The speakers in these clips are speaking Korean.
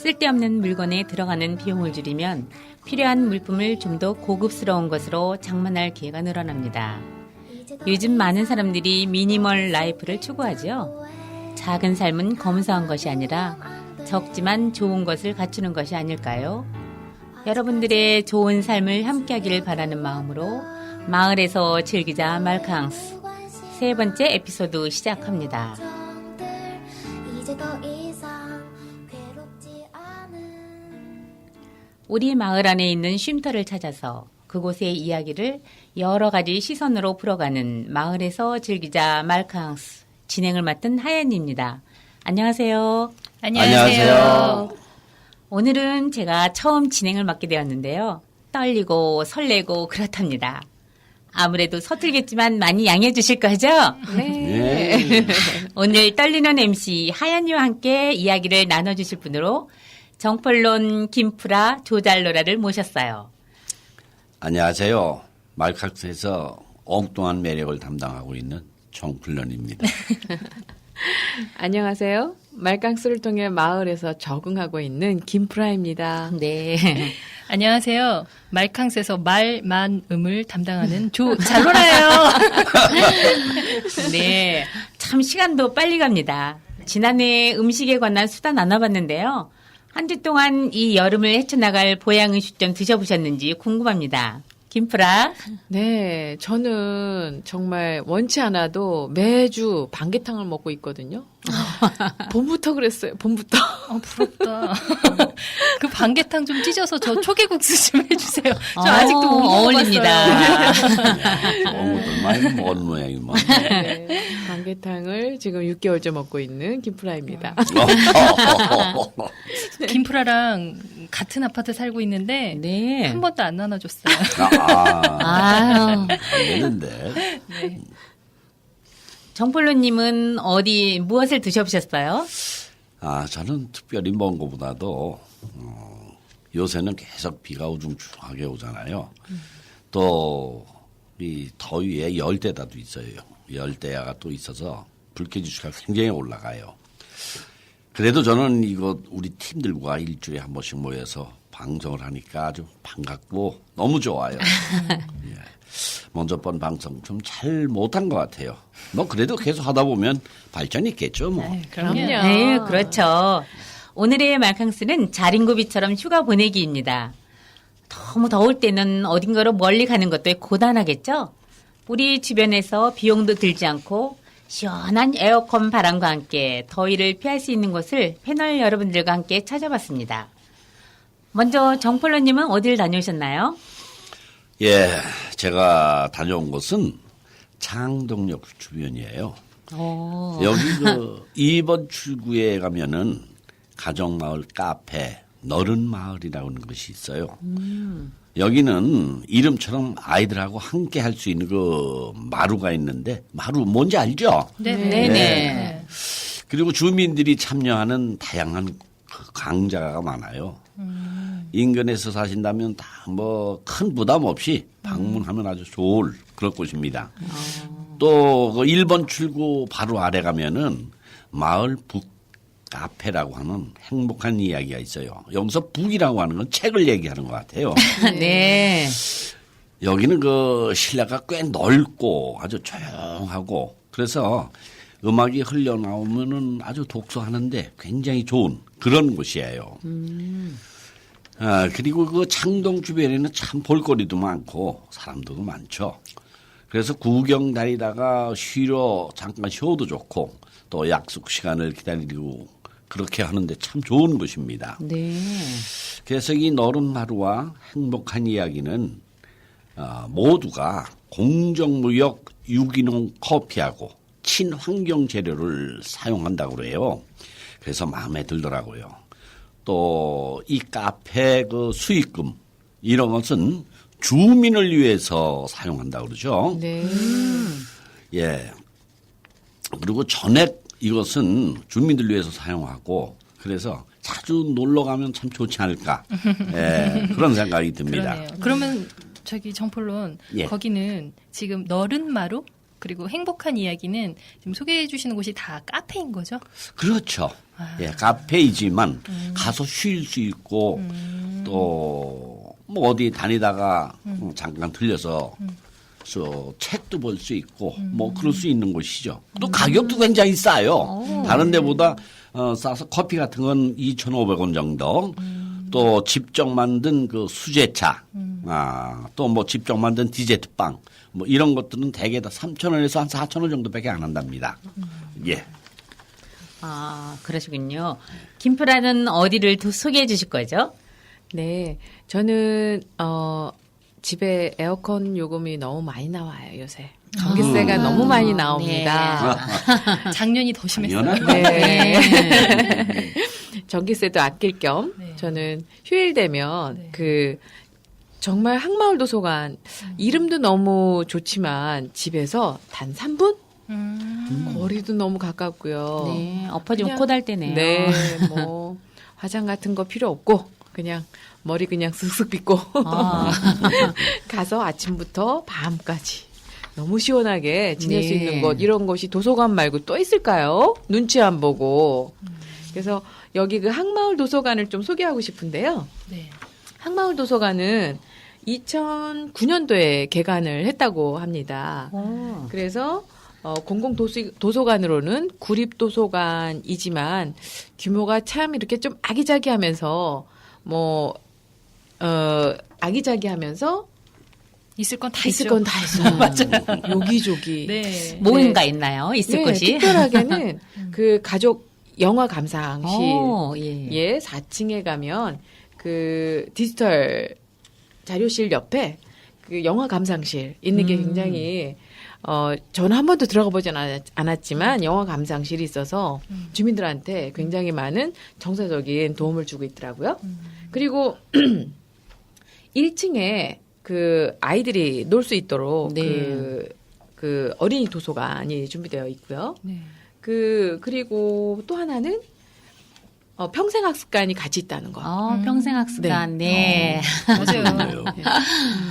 쓸데없는 물건에 들어가는 비용을 줄이면 필요한 물품을 좀 더 고급스러운 것으로 장만할 기회가 늘어납니다. 요즘 많은 사람들이 미니멀 라이프를 추구하죠. 작은 삶은 검소한 것이 아니라 적지만 좋은 것을 갖추는 것이 아닐까요? 여러분들의 좋은 삶을 함께하기를 바라는 마음으로 마을에서 즐기자 말캉스 세 번째 에피소드 시작합니다. 우리 마을 안에 있는 쉼터를 찾아서 그곳의 이야기를 여러 가지 시선으로 풀어가는 마을에서 즐기자 말캉스 진행을 맡은 하연입니다. 안녕하세요. 안녕하세요. 오늘은 제가 처음 진행을 맡게 되었는데요. 떨리고 설레고 그렇답니다. 아무래도 서툴겠지만 많이 양해해 주실 거죠? 네. 오늘 떨리는 MC 하연이와 함께 이야기를 나눠 주실 분으로 정폴론 김프라 조잘로라를 모셨어요. 안녕하세요. 말칵스에서 엉뚱한 매력을 담당하고 있는 정플런입니다. 안녕하세요. 말캉스를 통해 마을에서 적응하고 있는 김프라입니다. 네. 안녕하세요. 말캉스에서 말, 만, 음을 담당하는 조 잘놀아요. 네. 참 시간도 빨리 갑니다. 지난해 음식에 관한 수다 나눠봤는데요. 한 주 동안 이 여름을 헤쳐나갈 보양 음식 좀 드셔보셨는지 궁금합니다. 김프라. 네, 저는 정말 원치 않아도 매주 반개탕을 먹고 있거든요. 봄부터 그랬어요. 봄부터. 어, 부럽다. 그 반개탕 좀 찢어서 저 초계국수 좀 해주세요. 저 아직도 못 어, 어울립니다. 어무들 많이 먹은 모양이만. 네, 반개탕을 지금 6개월째 먹고 있는 김프라입니다. 김프라랑 같은 아파트 살고 있는데 네. 한 번도 안 나눠줬어요. 아, 아유. 안 되는데. 정폴로님은 어디 무엇을 드셔보셨어요? 아, 저는 특별히 먼 것보다도, 어, 요새는 계속 비가 우중충하게 오잖아요. 또, 이 더위에 열대다도 있어요. 열대야가 또 있어서 불쾌지수가 굉장히 올라가요. 그래도 저는 이거 우리 팀들과 일주일에 한 번씩 모여서 방송을 하니까 아주 반갑고 너무 좋아요. 예. 먼저 번 방송 좀 잘 못한 것 같아요. 뭐 그래도 계속 하다 보면 발전이 있겠죠, 뭐. 그럼요. 네, 그렇죠. 오늘의 말캉스는 자린고비처럼 휴가 보내기입니다. 너무 더울 때는 어딘가로 멀리 가는 것도 고단하겠죠? 우리 주변에서 비용도 들지 않고 시원한 에어컨 바람과 함께 더위를 피할 수 있는 곳을 패널 여러분들과 함께 찾아봤습니다. 먼저 정폴로님은 어딜 다녀오셨나요? 예, 제가 다녀온 곳은 창동역 주변이에요. 여기 그 2번 출구에 가면은 가정마을 카페 너른 마을이라고 하는 것이 있어요. 여기는 이름처럼 아이들하고 함께 할 수 있는 그 마루가 있는데 마루 뭔지 알죠? 네네. 네 네. 그리고 주민들이 참여하는 다양한 그 강좌가 많아요. 인근에서 사신다면 다 뭐 큰 부담 없이 방문하면 아주 좋을 그런 곳입니다. 또그 1번 출구 바로 아래 가면은 마을 북 카페라고 하는 행복한 이야기가 있어요. 여기서 북이라고 하는 건 책을 얘기하는 것 같아요. 네. 여기는 그 실내가 꽤 넓고 아주 조용하고 그래서 음악이 흘러나오면은 아주 독서하는데 굉장히 좋은 그런 곳이에요. 아, 그리고 그 창동 주변에는 참 볼거리도 많고 사람들도 많죠. 그래서 구경 다니다가 쉬러 잠깐 쉬어도 좋고 또 약속 시간을 기다리고 그렇게 하는데 참 좋은 곳입니다. 네. 그래서 이 너른 하루와 행복한 이야기는 어, 모두가 공정무역 유기농 커피하고 친환경 재료를 사용한다고 그래요. 그래서 마음에 들더라고요. 또 이 카페 그 수익금 이런 것은 주민을 위해서 사용한다고 그러죠. 네. 예. 그리고 전액 이것은 주민들 위해서 사용하고 그래서 자주 놀러 가면 참 좋지 않을까. 예. 그런 생각이 듭니다. 그러네요. 그러면 저기 정폴론 예. 거기는 지금 너른 마루 그리고 행복한 이야기는 지금 소개해 주시는 곳이 다 카페인 거죠? 그렇죠. 아. 예, 카페이지만 음. 가서 쉴 수 있고 또뭐 어디 다니다가 음. 음, 잠깐 들려서 저 책도 볼 수 있고 음. 뭐 그럴 수 있는 곳이죠. 또 가격도 굉장히 싸요. 다른 데보다 어, 싸서 커피 같은 건 2,500원 정도. 음. 또 직접 만든 그 수제차, 아, 또 뭐 직접 만든 디저트 빵, 뭐 이런 것들은 대개 다 3,000원에서 한 4,000원 정도밖에 안 한답니다. 예. 아, 그러시군요. 김프라는 어디를 더 소개해 주실 거죠? 네, 저는 어 집에 에어컨 요금이 너무 많이 나와요 요새. 전기세가 너무 많이 나옵니다. 작년이 더 심했어요. 네. 전기세도 아낄 겸 네. 저는 휴일 되면 네. 그 정말 항마을 도서관 이름도 너무 좋지만 집에서 단 3분 음. 거리도 너무 가깝고요. 네, 엎어지면 코달 때네요. 네, 뭐 화장 같은 거 필요 없고 그냥 머리 그냥 쓱쓱 빗고 아. 가서 아침부터 밤까지 너무 시원하게 지낼 수 네. 있는 곳 이런 곳이 도서관 말고 또 있을까요? 눈치 안 보고 그래서 여기 그 항마을 도서관을 좀 소개하고 싶은데요. 네. 항마을 도서관은 2009년도에 개관을 했다고 합니다. 어. 그래서 어, 공공 도서관으로는 구립 도서관이지만 규모가 참 이렇게 좀 아기자기하면서 뭐 어, 아기자기하면서 있을 건 다 있을 있죠. 건 다 있어요. 맞아요. 여기저기. 네. 뭐인가 있나요? 있을 네, 것이? 특별하게는 그 가족 영화 감상실 어, 예. 예, 4층에 가면 그 디지털 자료실 옆에 그 영화 감상실 있는 게 음. 굉장히 어 저는 한 번도 들어가 보진 않았- 않았지만 영화 감상실이 있어서 주민들한테 굉장히 많은 정서적인 도움을 주고 있더라고요. 그리고 1층에 그 아이들이 놀 수 있도록 네. 그, 그 어린이 도서관이 준비되어 있고요. 네. 그 그리고 또 하나는 어, 평생학습관이 같이 있다는 거. 어, 평생학습관, 네. 맞아요.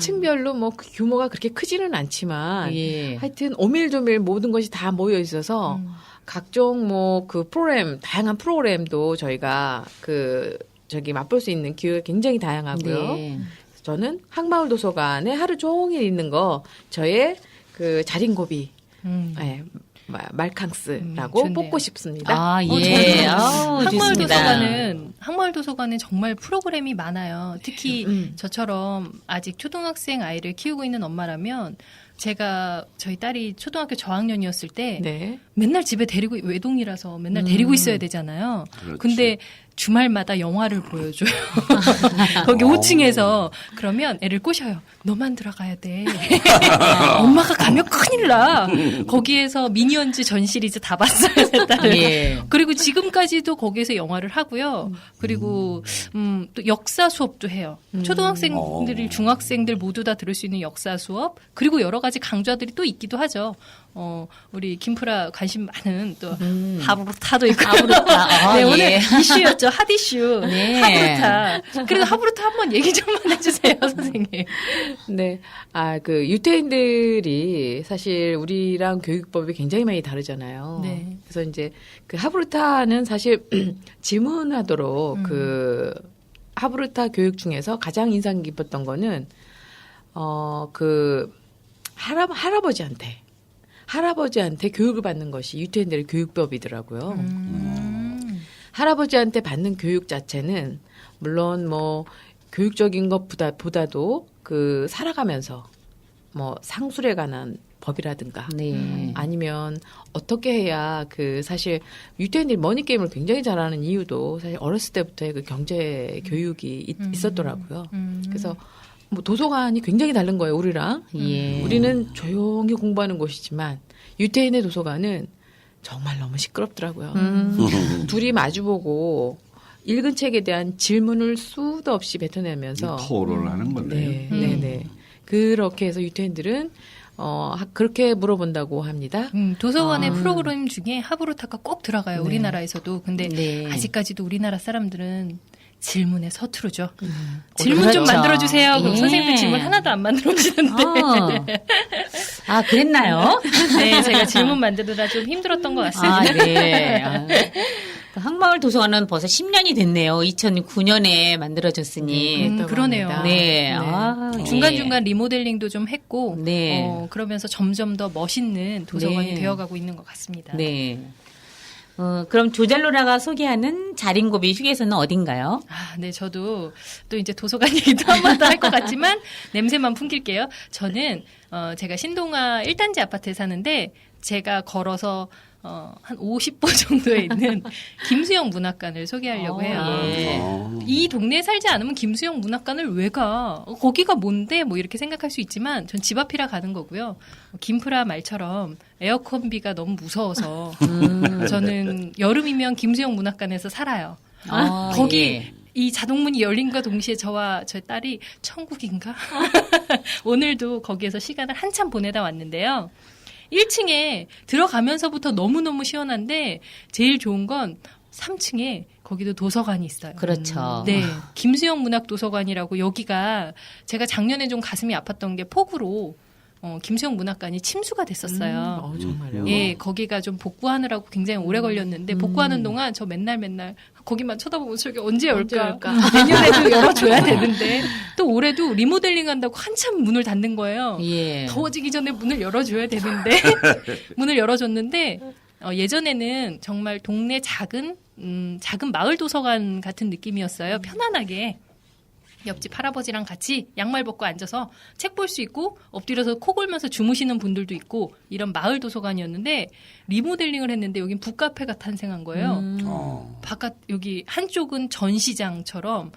층별로 뭐 그 규모가 그렇게 크지는 않지만 예. 하여튼 오밀조밀 모든 것이 다 모여 있어서 음. 각종 뭐 그 프로그램 다양한 프로그램도 저희가 그 저기 맛볼 수 있는 기회가 굉장히 다양하고요. 네. 저는 항마을 도서관에 하루 종일 있는 거 저의 그 자린고비 음. 예, 마- 말캉스라고 음. 뽑고 싶습니다. 아, 어, 예. 아우, 항마을 좋습니다. 도서관은 항마을 도서관은 정말 프로그램이 많아요. 특히 음. 저처럼 아직 초등학생 아이를 키우고 있는 엄마라면 제가 저희 딸이 초등학교 저학년이었을 때 네. 맨날 집에 데리고 외동이라서 맨날 데리고 있어야 되잖아요. 그렇지. 근데 주말마다 영화를 보여줘요. 거기 5층에서 그러면 애를 꼬셔요. 너만 들어가야 돼. 엄마가 가면 큰일 나. 거기에서 미니언즈 전 시리즈 다 봤어요, 제 딸은. 예. 그리고 지금까지도 거기에서 영화를 하고요. 그리고 음, 또 역사 수업도 해요. 초등학생들이 어. 중학생들 모두 다 들을 수 있는 역사 수업 그리고 여러 가지 강좌들이 또 있기도 하죠. 어, 우리 김프라 관심 많은 또 하브루타도 있고. 하브루타. 아, 네, 예. 오늘 이슈였죠. 핫 이슈. 네. 하브루타. 그래도 하브루타 한번 얘기 좀만 해주세요, 선생님. 네. 아, 그, 유태인들이 사실 우리랑 교육법이 굉장히 많이 다르잖아요. 네. 그래서 이제 그 하브루타는 사실 질문하도록 음. 그 하브루타 교육 중에서 가장 인상 깊었던 거는 어, 그 할아, 할아버지한테 할아버지한테 교육을 받는 것이 유태인들의 교육법이더라고요. 음. 할아버지한테 받는 교육 자체는 물론 뭐 교육적인 것보다 보다도 그 살아가면서 뭐 상술에 관한 법이라든가 네. 아니면 어떻게 해야 그 사실 유태인들이 머니 게임을 굉장히 잘하는 이유도 사실 어렸을 때부터의 그 경제 교육이 있, 음. 있었더라고요. 음. 그래서 뭐 도서관이 굉장히 다른 거예요, 우리랑. 예. 우리는 조용히 공부하는 곳이지만 유태인의 도서관은 정말 너무 시끄럽더라고요. 음. 둘이 마주보고 읽은 책에 대한 질문을 수도 없이 뱉어내면서 토론을 하는 거네요. 네, 음. 네, 네. 그렇게 해서 유태인들은 어 하- 그렇게 물어본다고 합니다. 음, 도서관의 아. 프로그램 중에 하브루타가 꼭 들어가요. 네. 우리나라에서도. 근데 네. 아직까지도 우리나라 사람들은 질문에 서투르죠. 음. 질문 좀 그렇죠. 만들어주세요. 그럼 예. 선생님들 질문 하나도 안 만들어주는데. 어. 아, 그랬나요? 네, 제가 질문 만드느라 좀 힘들었던 것 같습니다. 아, 네. 아. 그 항마을 도서관은 벌써 10년이 됐네요. 2009년에 만들어졌으니. 음, 그러네요. 네. 아, 중간중간 리모델링도 좀 했고, 네. 어, 그러면서 점점 더 멋있는 도서관이 네. 되어가고 있는 것 같습니다. 네. 어, 그럼 조잘로라가 소개하는 자린고비 휴게소는 어딘가요? 아, 네, 저도 또 이제 도서관 얘기도 한 번 더 할 것 같지만 냄새만 풍길게요. 저는 어, 제가 신동아 1단지 아파트에 사는데 제가 걸어서 어, 한 50보 정도에 있는 김수영 문학관을 소개하려고 어, 해요. 예. 어. 이 동네에 살지 않으면 김수영 문학관을 왜 가? 어, 거기가 뭔데? 뭐 이렇게 생각할 수 있지만 전 집 앞이라 가는 거고요. 김프라 말처럼 에어컨비가 너무 무서워서 음. 저는 여름이면 김수영 문학관에서 살아요. 아, 거기 예. 이 자동문이 열린과 동시에 저와 저희 딸이 천국인가? 오늘도 거기에서 시간을 한참 보내다 왔는데요. 1층에 들어가면서부터 너무너무 시원한데 제일 좋은 건 3층에 거기도 도서관이 있어요. 그렇죠. 네. 김수영 문학 도서관이라고 여기가 제가 작년에 좀 가슴이 아팠던 게 폭우로 어, 김수영 문학관이 침수가 됐었어요. 어, 정말요? 예, 거기가 좀 복구하느라고 굉장히 오래 걸렸는데 복구하는 동안 저 맨날 맨날 거기만 쳐다보면서 저기 언제 언제? 열까? 내년에도 열어줘야 되는데 또 올해도 리모델링 한다고 한참 문을 닫는 거예요. 예. 더워지기 전에 문을 열어줘야 되는데 문을 열어줬는데 어, 예전에는 정말 동네 작은 음, 작은 마을 도서관 같은 느낌이었어요. 편안하게 옆집 할아버지랑 같이 양말 벗고 앉아서 책 볼 수 있고 엎드려서 코 골면서 주무시는 분들도 있고 이런 마을 도서관이었는데 리모델링을 했는데 여긴 북카페가 탄생한 거예요. 음. 어. 바깥 여기 한쪽은 전시장처럼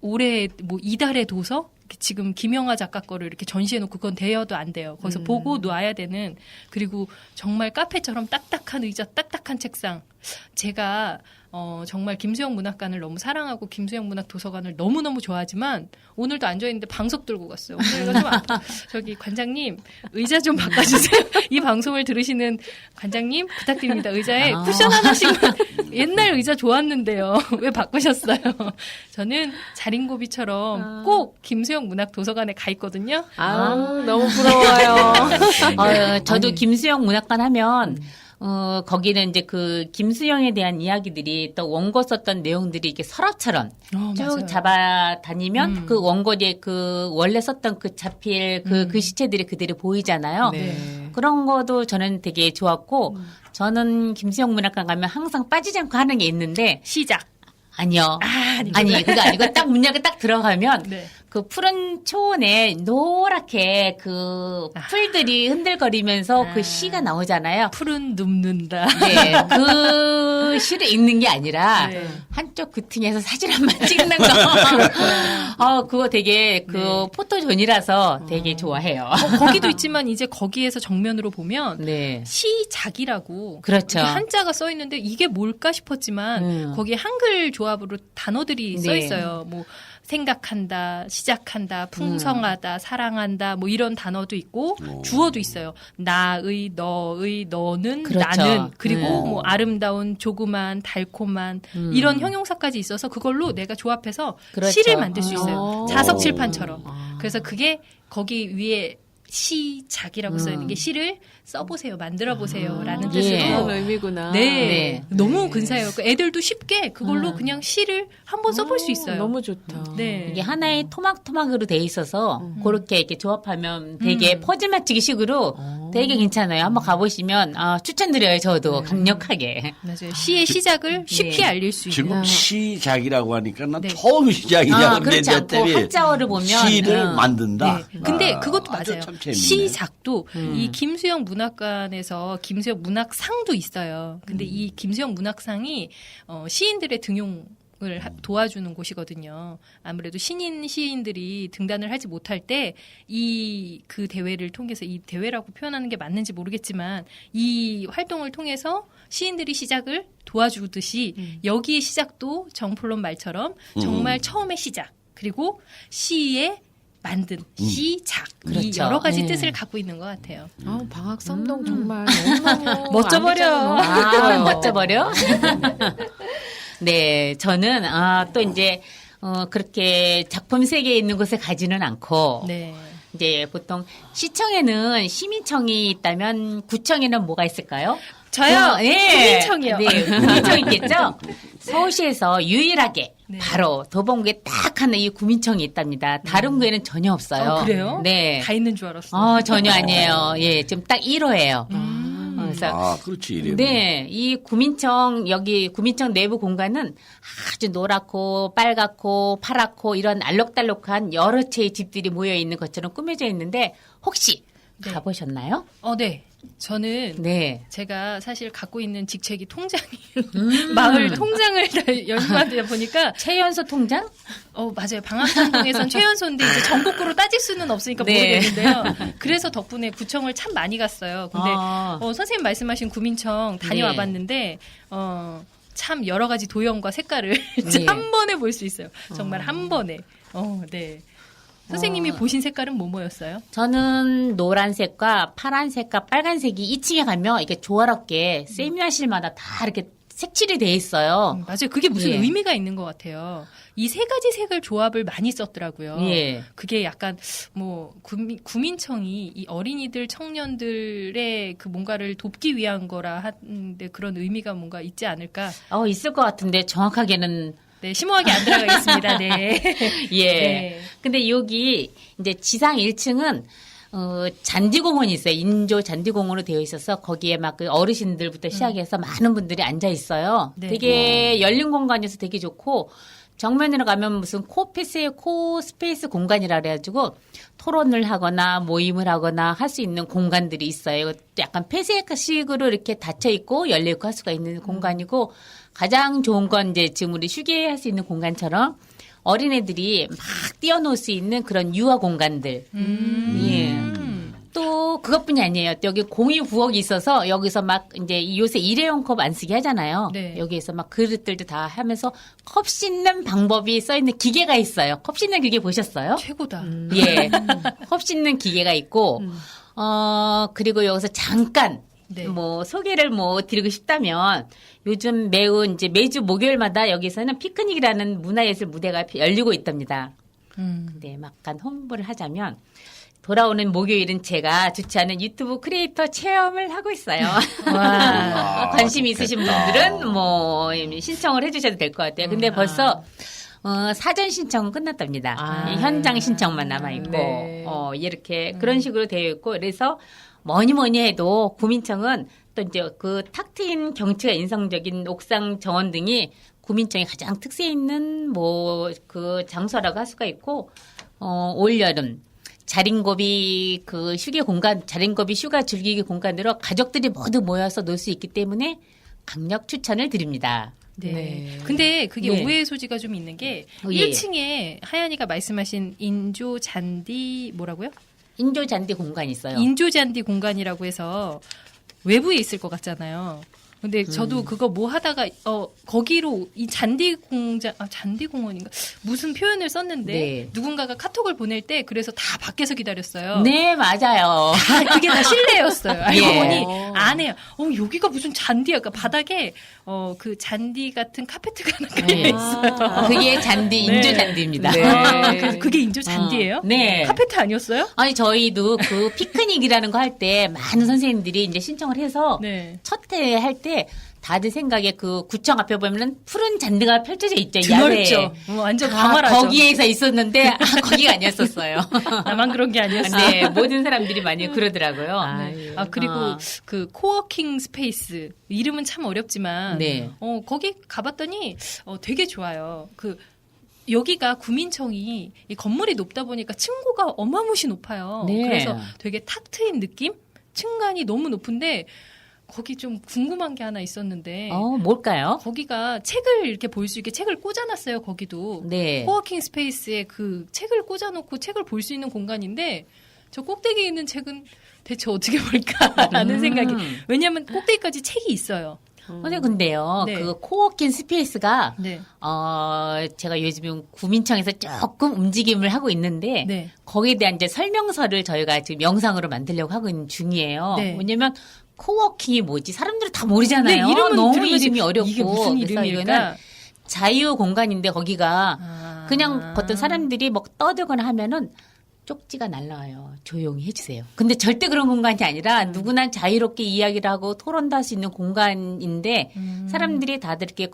올해 뭐 이달의 도서 지금 김영하 작가 거를 이렇게 전시해놓고 그건 대여도 안 돼요. 거기서 보고 놔야 되는 그리고 정말 카페처럼 딱딱한 의자, 딱딱한 책상. 제가 어, 정말 김수영 문학관을 너무 사랑하고 김수영 문학 도서관을 너무너무 좋아하지만 오늘도 앉아있는데 방석 들고 갔어요. 오늘가 좀 아파. 저기 관장님 의자 좀 바꿔주세요. 이 방송을 들으시는 관장님 부탁드립니다. 의자에 아. 쿠션 하나씩만 옛날 의자 좋았는데요. 왜 바꾸셨어요? 저는 자린고비처럼 꼭 김수영 문학 도서관에 가 있거든요. 아, 너무 부러워요. 어, 저도 김수영 문학관 하면 어, 거기는 이제 그 김수영에 대한 이야기들이 또 원고 썼던 내용들이 이렇게 서랍처럼 어, 쭉 맞아요. 잡아 다니면 음. 그 원고에 그 원래 썼던 그 자필 그, 음. 그 시체들이 그대로 보이잖아요. 네. 그런 것도 저는 되게 좋았고 저는 김수영 문학관 가면 항상 빠지지 않고 하는 게 있는데 시작. 아니요. 아, 아니 그거 아니고 딱 문 열고 딱 들어가면 네. 그 푸른 초원에 노랗게 그 풀들이 흔들거리면서 아. 그 시가 나오잖아요. 풀은 눕는다. 네, 그 시를 읽는 게 아니라 네. 한쪽 그 팅에서 사진 한 번 찍는 거. 어, 그거 되게 그 네. 포토존이라서 되게 좋아해요. 어, 거기도 있지만 이제 거기에서 정면으로 보면 네. 시작이라고 그렇죠. 한자가 써 있는데 이게 뭘까 싶었지만 음. 거기에 한글 조합으로 단어들이 써 네. 있어요. 뭐 생각한다, 시작한다, 풍성하다, 사랑한다, 뭐 이런 단어도 있고 오. 주어도 있어요. 나의, 너의, 너는, 그렇죠. 나는 그리고 음. 뭐 아름다운, 조그만, 달콤한 음. 이런 형용사까지 있어서 그걸로 내가 조합해서 그렇죠. 시를 만들 수 있어요. 어. 자석 오. 칠판처럼. 아. 그래서 그게 거기 위에 시작이라고 써 있는 게 시를 써보세요, 만들어 보세요라는 예. 뜻으로. 그런 의미구나. 네, 네. 너무 근사해요. 그 애들도 쉽게 그걸로 음. 그냥 시를 한번 써볼 수 있어요. 너무 좋다. 네. 이게 하나의 토막토막으로 돼 있어서 음. 그렇게 이렇게 조합하면 되게 음. 퍼즐 맞추기 식으로 어. 되게 괜찮아요. 한번 가보시면 아, 추천드려요. 저도 네. 강력하게. 맞아요. 시의 시작을 쉽게 네. 알릴 수 있는. 지금 시작이라고 하니까 난 네. 처음 시작이냐 아, 근데 그렇지 내 않고 한자어를 보면 시를 음. 만든다. 네. 근데 아, 그것도 맞아요. 참 재밌네. 시작도 음. 이 김수영 문학관에서 김수영 문학상도 있어요. 음. 근데 이 김수영 문학상이 어, 시인들의 등용 을 하- 도와주는 곳이거든요. 아무래도 신인 시인들이 등단을 하지 못할 때 이 그 대회를 통해서 이 대회라고 표현하는 게 맞는지 모르겠지만 이 활동을 통해서 시인들이 시작을 도와주듯이 음. 여기의 시작도 정플론 말처럼 음. 정말 처음의 시작 그리고 시의 만든 시작 이 그렇죠. 여러 가지 네. 뜻을 갖고 있는 것 같아요. 아, 방학 썸동 정말 너무너무 멋져버려. 아, 멋져버려? 네, 저는, 아, 또 이제, 어, 그렇게 작품 세계에 있는 곳에 가지는 않고, 네. 이제 보통 시청에는 시민청이 있다면 구청에는 뭐가 있을까요? 저요. 그, 네. 구민청이요. 네, 구민청 있겠죠? 서울시에서 유일하게 네. 바로 도봉구에 딱 하나 이 구민청이 있답니다. 다른 구에는 전혀 없어요. 아, 그래요? 네. 다 있는 줄 알았어. 어, 전혀 아니에요. 예, 지금 딱 1호예요. 음. 그래서 아, 그렇지, 이래. 네, 이 구민청 여기 구민청 내부 공간은 아주 노랗고 빨갛고 파랗고 이런 알록달록한 여러 채의 집들이 모여 있는 것처럼 꾸며져 있는데 혹시 네. 가보셨나요? 어, 네. 저는 네. 제가 사실 갖고 있는 직책이 통장이에요. 음. 마을 통장을 다 연구하다 보니까 최연소 통장? 어 맞아요 방학산동에선 최연소인데 이제 전국구로 따질 수는 없으니까 네. 모르겠는데요. 그래서 덕분에 구청을 참 많이 갔어요. 근데 아. 어, 선생님 말씀하신 구민청 다녀와봤는데 어, 참 여러 가지 도형과 색깔을 네. 한 번에 볼 수 있어요. 정말 한 번에. 어, 네. 선생님이 어. 보신 색깔은 뭐 뭐였어요? 저는 노란색과 파란색과 빨간색이 2층에 가면 이렇게 조화롭게 세미나실마다 다 이렇게 색칠이 돼 있어요. 음, 맞아요. 그게 무슨 예. 의미가 있는 것 같아요. 이 세 가지 색을 조합을 많이 썼더라고요. 예. 그게 약간 뭐 구민, 구민청이 이 어린이들 청년들의 그 뭔가를 돕기 위한 거라 하는데 그런 의미가 뭔가 있지 않을까. 어, 있을 것 같은데 정확하게는 네, 심오하게 안 들어가겠습니다. 네. 예. 네. 근데 여기 이제 지상 1층은 어, 잔디공원이 있어요. 인조 잔디공원으로 되어 있어서 거기에 막 그 어르신들부터 시작해서 많은 분들이 앉아 있어요. 네. 되게 열린 공간이어서 되게 좋고 정면으로 가면 무슨 코피스의 코 스페이스 공간이라 그래가지고 토론을 하거나 모임을 하거나 할 수 있는 공간들이 있어요. 약간 폐쇄식으로 이렇게 닫혀 있고 열려 있고 할 수가 있는 공간이고 가장 좋은 건 이제 지금 우리 휴게할 수 있는 공간처럼 어린애들이 막 뛰어놀 수 있는 그런 유아 공간들. 예. 또 그것뿐이 아니에요. 또 여기 공유 부엌이 있어서 여기서 막 이제 이 요새 일회용 컵 안 쓰게 하잖아요. 네. 여기에서 막 그릇들도 다 하면서 컵 씻는 방법이 써 있는 기계가 있어요. 컵 씻는 기계 보셨어요? 최고다. 예. 컵 씻는 기계가 있고 어 그리고 여기서 잠깐 네. 뭐 소개를 뭐 드리고 싶다면 요즘 매우 이제 매주 목요일마다 여기서는 피크닉이라는 문화예술 무대가 열리고 있답니다. 음. 네, 막간 홍보를 하자면 돌아오는 목요일은 제가 주최하는 유튜브 크리에이터 체험을 하고 있어요. 관심 있으신. 분들은 뭐 신청을 해주셔도 될 것 같아요. 근데 벌써 어, 사전 신청은 끝났답니다. 아. 이 현장 신청만 남아 있고 네. 어, 이렇게 그런 식으로 되어 있고 그래서 뭐니 뭐니 해도 구민청은 또 이제 그 탁 트인 경치가 인상적인 옥상 정원 등이 구민청의 가장 특색 있는 뭐 그 장소라고 할 수가 있고 어, 올 여름 자린고비 그 휴게 공간, 자린고비 휴가 즐기기 공간으로 가족들이 모두 모여서 놀 수 있기 때문에 강력 추천을 드립니다. 네. 네. 근데 그게 네. 오해의 소지가 좀 있는 게 어, 예. 1층에 하연이가 말씀하신 인조 잔디 뭐라고요? 인조 잔디 공간이 있어요. 인조 잔디 공간이라고 해서 외부에 있을 것 같잖아요. 근데 저도 음. 그거 뭐 하다가 어 거기로 이 잔디 공장 아 잔디 공원인가 무슨 표현을 썼는데 네. 누군가가 카톡을 보낼 때 그래서 다 밖에서 기다렸어요. 네, 맞아요. 다 그게 다 실내였어요. 알고 예. 보니 안에요. 어 여기가 무슨 잔디야? 그러니까 바닥에 어 그 잔디 같은 카페트가 하나 깔려 네. 있어요. 그게 잔디, 인조 네. 잔디입니다. 네. 아, 그- 그게 인조 잔디예요? 어, 네. 카페트 아니었어요? 아니, 저희도 그 피크닉이라는 거 할 때 많은 선생님들이 이제 신청을 해서 네. 첫해할때 다들 생각에 그 구청 앞에 보면은 푸른 잔디가 펼쳐져 있죠. 드넓죠. 어, 완전 다 광활하죠. 거기에서 있었는데 아, 거기가 아니었었어요. 나만 그런 게 아니었어. 네, 모든 사람들이 많이 그러더라고요. 아유. 아 그리고 아. 그 코워킹 스페이스 이름은 참 어렵지만 네. 어 거기 가봤더니 어 되게 좋아요. 그 여기가 구민청이 이 건물이 높다 보니까 층고가 어마무시 높아요. 네. 그래서 되게 탁 트인 느낌? 층간이 너무 높은데 거기 좀 궁금한 게 하나 있었는데 어, 뭘까요? 거기가 책을 이렇게 볼 수 있게 책을 꽂아놨어요. 거기도 네. 코워킹 스페이스에 그 책을 꽂아놓고 책을 볼 수 있는 공간인데 저 꼭대기에 있는 책은 대체 어떻게 볼까라는 음. 생각이 왜냐하면 꼭대기까지 책이 있어요. 근데 근데요, 네. 그 코워킹 스페이스가 네, 어 제가 요즘 구민청에서 조금 움직임을 하고 있는데 네, 거기에 대한 이제 설명서를 저희가 지금 영상으로 만들려고 하고 있는 중이에요. 네. 왜냐면 코워킹이 뭐지? 사람들이 다 모르잖아요. 네, 이름은 너무 이름이 어렵고 이게 무슨 이름일까? 자유 공간인데 거기가 아. 그냥 어떤 사람들이 뭐 떠들거나 하면은 쪽지가 날라와요. 조용히 해주세요. 근데 절대 그런 공간이 아니라 누구나 자유롭게 이야기를 하고 토론도 할 수 있는 공간인데 사람들이 다들 이렇게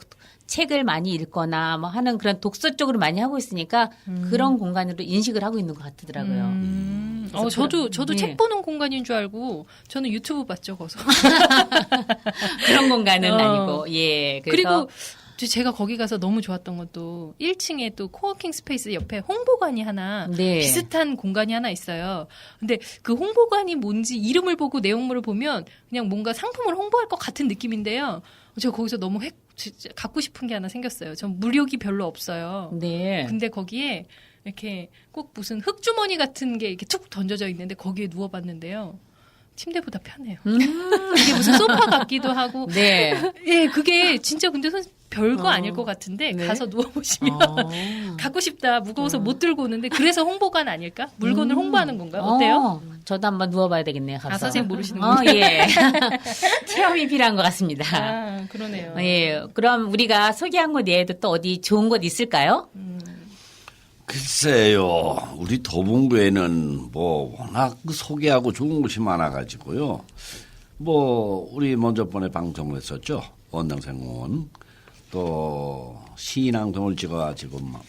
책을 많이 읽거나 뭐 하는 그런 독서 쪽으로 많이 하고 있으니까 그런 공간으로 인식을 하고 있는 것 같더라고요. 음. 그래서 어, 저도 저도 네. 책 보는 공간인 줄 알고 저는 유튜브 봤죠, 거기서. 그런 공간은 어. 아니고 예. 그래서 그리고 저- 제가 거기 가서 너무 좋았던 것도 1층에 또 코워킹 스페이스 옆에 홍보관이 하나 네. 비슷한 공간이 하나 있어요. 근데 그 홍보관이 뭔지 이름을 보고 내용물을 보면 그냥 뭔가 상품을 홍보할 것 같은 느낌인데요. 저 거기서 너무 획, 갖고 싶은 게 하나 생겼어요. 전 무력이 별로 없어요. 네. 근데 거기에 이렇게 꼭 무슨 흙주머니 같은 게 이렇게 툭 던져져 있는데 거기에 누워봤는데요. 침대보다 편해요. 이게 무슨 소파 같기도 하고. 네. 예, 그게 진짜 근데 선 별거 어. 아닐 것 같은데 네. 가서 누워보시면 어. 갖고 싶다 무거워서 못 들고 오는데 그래서 홍보관 아닐까? 물건을 홍보하는 건가요? 어, 어때요? 저도 한번 누워봐야 되겠네요. 가서. 아 선생님 모르시는군요. 어, 예. 체험이 필요한 것 같습니다. 아 그러네요. 예. 그럼 우리가 소개한 곳 외에도 또 어디 좋은 곳 있을까요? 글쎄요, 우리 도봉구에는 뭐 워낙 소개하고 좋은 곳이 많아가지고요. 뭐 우리 먼저 번에 방송을 했었죠. 원당생원 또 시인왕송을 찍어가지고 마-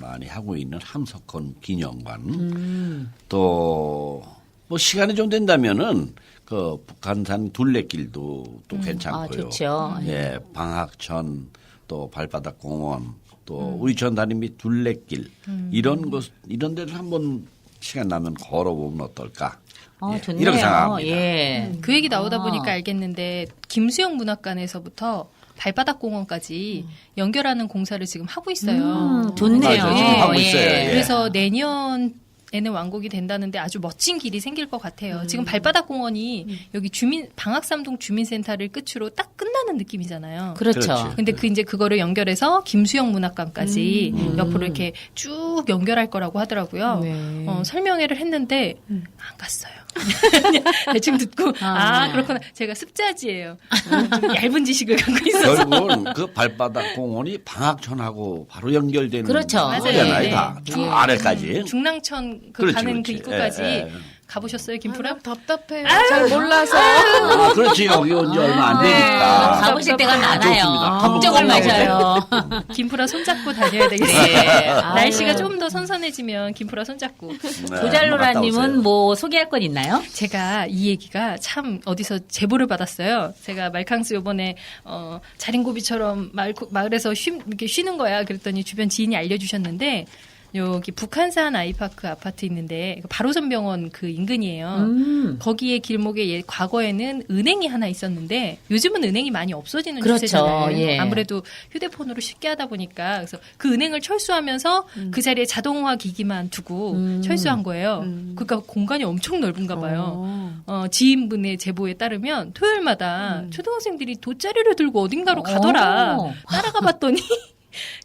많이 하고 있는 함석헌 기념관 또뭐 시간이 좀 된다면은 그 북한산 둘레길도 또 괜찮고요. 아, 좋죠. 예, 방학천 또 발바닥 공원 또 음. 우이천 다리 및 둘레길 이런 곳 이런 데를 한번 시간 나면 걸어보면 어떨까? 어, 예, 좋네요. 이렇게 생각합니다. 예. 그 얘기 나오다 아. 보니까 알겠는데 김수영 문학관에서부터 발바닥 공원까지 연결하는 공사를 지금 하고 있어요. 음, 좋네요. 지금 하고 있어요. 예. 그래서 내년 에는 완공이 된다는데 아주 멋진 길이 생길 것 같아요. 음. 지금 발바닥 공원이 여기 주민 방학삼동 주민센터를 끝으로 딱 끝나는 느낌이잖아요. 그렇죠. 그렇지. 근데 그 이제 그거를 연결해서 김수영 문학관까지 음. 옆으로 이렇게 쭉 연결할 거라고 하더라고요. 네. 어, 설명회를 했는데 안 갔어요. 대충 듣고 아, 아. 그렇구나. 제가 습자지예요. 어, 좀 얇은 지식을 갖고 있어서. 결국은 그 발바닥 공원이 방학천하고 바로 연결되는 그렇죠. 거잖아요. 맞아요. 다. 네. 저 아래까지. 중랑천 그 그렇지, 가는 그렇지. 그 입구까지 예, 예. 가보셨어요, 김프라? 아, 답답해요. 잘 몰라서. 아, 그렇지 여기 온 지 얼마 안 네. 되니까. 가보실 때가 많아요. 좋습니다. 걱정을 한번 마셔요. 김프라 손잡고 다녀야 되겠어요. 네. 날씨가 아유. 좀 더 선선해지면 김프라 손잡고. 네, 한번 갔다 조잘로라님은 오세요. 뭐 소개할 건 있나요? 제가 이 얘기가 참 어디서 제보를 받았어요. 제가 말캉스 요번에 어 자린고비처럼 마을, 마을에서 쉬, 이렇게 쉬는 거야. 그랬더니 주변 지인이 알려주셨는데 여기 북한산 아이파크 아파트 있는데 바로선병원 그 인근이에요. 음. 거기에 길목에 예- 과거에는 은행이 하나 있었는데 요즘은 은행이 많이 없어지는 그렇죠. 추세잖아요. 예. 아무래도 휴대폰으로 쉽게 하다 보니까 그래서 그 은행을 철수하면서 그 자리에 자동화 기기만 두고 음. 철수한 거예요. 음. 그러니까 공간이 엄청 넓은가 봐요. 어. 어, 지인분의 제보에 따르면 토요일마다 음. 초등학생들이 돗자리를 들고 어딘가로 가더라. 오. 따라가 봤더니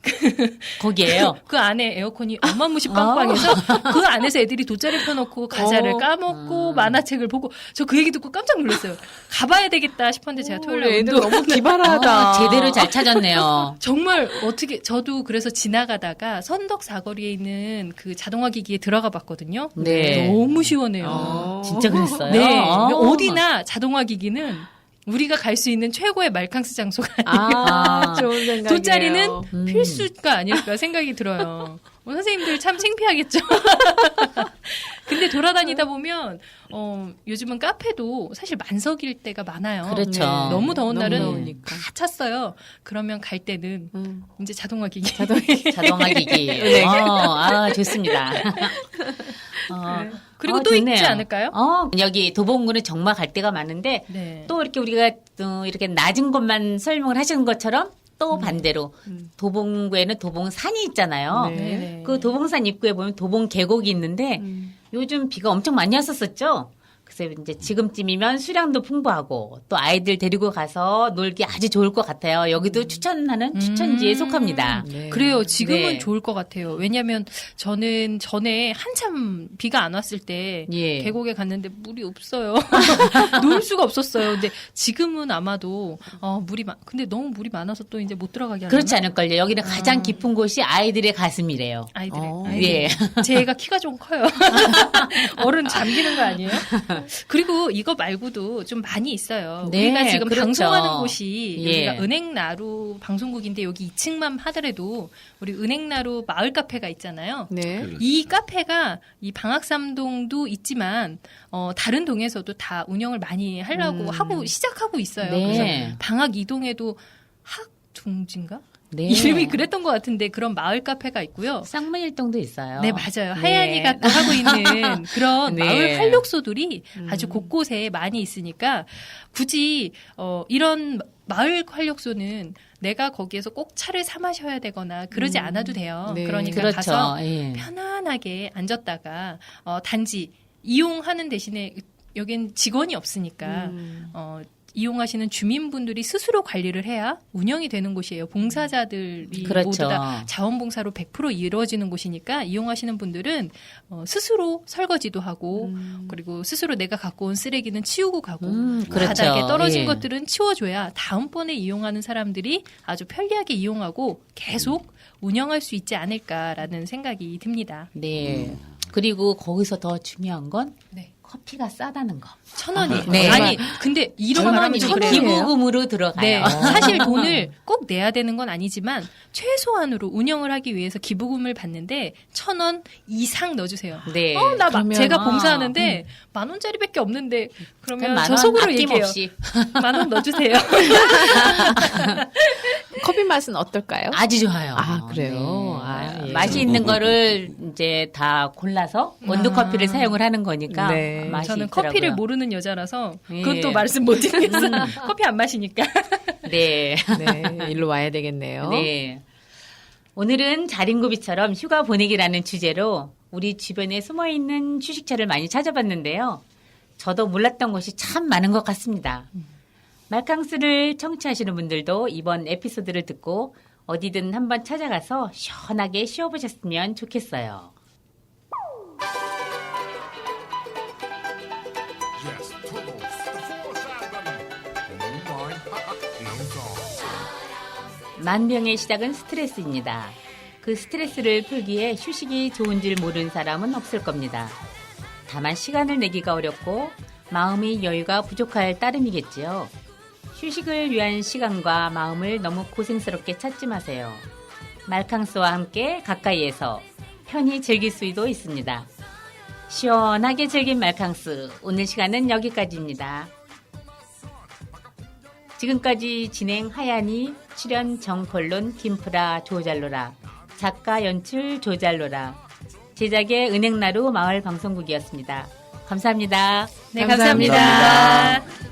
거기에요. 그 안에 에어컨이 어마무시 빵빵해서 그 안에서 애들이 돗자리 펴놓고 과자를 어. 까먹고 만화책을 보고 저 그 얘기 듣고 깜짝 놀랐어요. 가봐야 되겠다 싶었는데 제가 토요일 날 우리 애들 너무 기발하다. 어, 제대로 잘 찾았네요. 정말 어떻게 저도 그래서 지나가다가 선덕 사거리에 있는 그 자동화 기기에 들어가 봤거든요. 네. 너무 시원해요. 어. 진짜 그랬어요. 네. 어. 어디나 자동화 기기는 우리가 갈 수 있는 최고의 말캉스 장소가 아니에요. 아, 좋은 생각이에요. 돗자리는 음. 필수가 아닐까 생각이 들어요. 어, 선생님들 참 창피하겠죠. 근데 돌아다니다 보면 어, 요즘은 카페도 사실 만석일 때가 많아요. 그렇죠. 네. 너무 더운 너무 날은 더우니까. 다 찼어요. 그러면 갈 때는 음. 이제 자동화 기기. 자동화 기기. 네. 어, 아, 좋습니다. 어, 그리고 어, 또 좋네요. 있지 않을까요? 어, 여기 도봉구는 정말 갈 데가 많은데 네. 또 이렇게 우리가 또 이렇게 낮은 것만 설명을 하시는 것처럼 또 반대로 음. 도봉구에는 도봉산이 있잖아요. 네. 그 도봉산 입구에 보면 도봉 계곡이 있는데 음. 요즘 비가 엄청 많이 왔었었죠. 그래서 이제 지금쯤이면 수량도 풍부하고 또 아이들 데리고 가서 놀기 아주 좋을 것 같아요. 여기도 추천하는 추천지에 음. 속합니다. 네. 그래요. 지금은 네. 좋을 것 같아요. 왜냐하면 저는 전에 한참 비가 안 왔을 때 예. 계곡에 갔는데 물이 없어요. 놀 수가 없었어요. 근데 지금은 아마도 어, 물이 많. 근데 너무 물이 많아서 또 이제 못 들어가게 하나? 그렇지 않을걸요. 여기는 가장 깊은 곳이 아이들의 가슴이래요. 아이들의 어. 아이들. 예. 제 애가 키가 좀 커요. 어른 잠기는 거 아니에요? 그리고 이거 말고도 좀 많이 있어요. 네, 우리가 지금 그렇죠. 방송하는 곳이 예. 여기가 은행나루 방송국인데 여기 2층만 하더라도 우리 은행나루 마을 카페가 있잖아요. 네. 그렇죠. 이 카페가 이 방학삼동도 있지만 어, 다른 동에서도 다 운영을 많이 하려고 음. 하고 시작하고 있어요. 네. 그래서 방학 이동에도 학둥지인가? 네. 이름이 그랬던 것 같은데 그런 마을 카페가 있고요. 쌍문일동도 있어요. 네, 맞아요. 네. 하얀이가 또 하고 있는 그런 네. 마을 활력소들이 음. 아주 곳곳에 많이 있으니까 굳이 어, 이런 마을 활력소는 내가 거기에서 꼭 차를 사 마셔야 되거나 그러지 음. 않아도 돼요. 네. 그러니까 그렇죠. 가서 예. 편안하게 앉았다가 어, 단지 이용하는 대신에 여긴 직원이 없으니까 음. 어, 이용하시는 주민분들이 스스로 관리를 해야 운영이 되는 곳이에요. 봉사자들이 그렇죠. 모두 다 자원봉사로 100% 이루어지는 곳이니까 이용하시는 분들은 어, 스스로 설거지도 하고 음. 그리고 스스로 내가 갖고 온 쓰레기는 치우고 가고 음, 그렇죠. 바닥에 떨어진 예. 것들은 치워줘야 다음번에 이용하는 사람들이 아주 편리하게 이용하고 계속 운영할 수 있지 않을까라는 생각이 듭니다. 네. 그리고 거기서 더 중요한 건 네. 커피가 싸다는 거. 천 원이 네. 아니 근데 이런 원이에요. 기부금으로 들어가요. 네, 사실 돈을 꼭 내야 되는 건 아니지만 최소한으로 운영을 하기 위해서 기부금을 받는데 천 원 이상 넣어주세요. 네. 어, 나 마- 그러면- 제가 아, 봉사하는데 만 원짜리밖에 없는데 그러면 만저원 속으로 얘기해요. 만 원 넣어주세요. 커피 맛은 어떨까요? 아주 좋아요. 아, 그래요? 아, 예. 맛이 있는 거를 이제 다 골라서 원두 아. 커피를 사용을 하는 거니까 네. 맛이 저는 있더라고요. 커피를 모르는 여자라서 예. 그것도 말씀 못 드리겠어요. 커피 안 마시니까. 네. 네, 일로 와야 되겠네요. 네. 오늘은 자린고비처럼 휴가 보내기라는 주제로 우리 주변에 숨어 있는 휴식처를 많이 찾아봤는데요. 저도 몰랐던 것이 참 많은 것 같습니다. 말캉스를 청취하시는 분들도 이번 에피소드를 듣고 어디든 한번 찾아가서 시원하게 쉬어보셨으면 좋겠어요. 만병의 시작은 스트레스입니다. 그 스트레스를 풀기에 휴식이 좋은 줄 모르는 사람은 없을 겁니다. 다만 시간을 내기가 어렵고 마음의 여유가 부족할 따름이겠지요. 휴식을 위한 시간과 마음을 너무 고생스럽게 찾지 마세요. 말캉스와 함께 가까이에서 편히 즐길 수도 있습니다. 시원하게 즐긴 말캉스. 오늘 시간은 여기까지입니다. 지금까지 진행 하얀이, 출연 정콜론, 김프라, 조잘로라, 작가 연출 조잘로라, 제작의 은행나루 마을방송국이었습니다. 감사합니다. 네, 감사합니다. 감사합니다.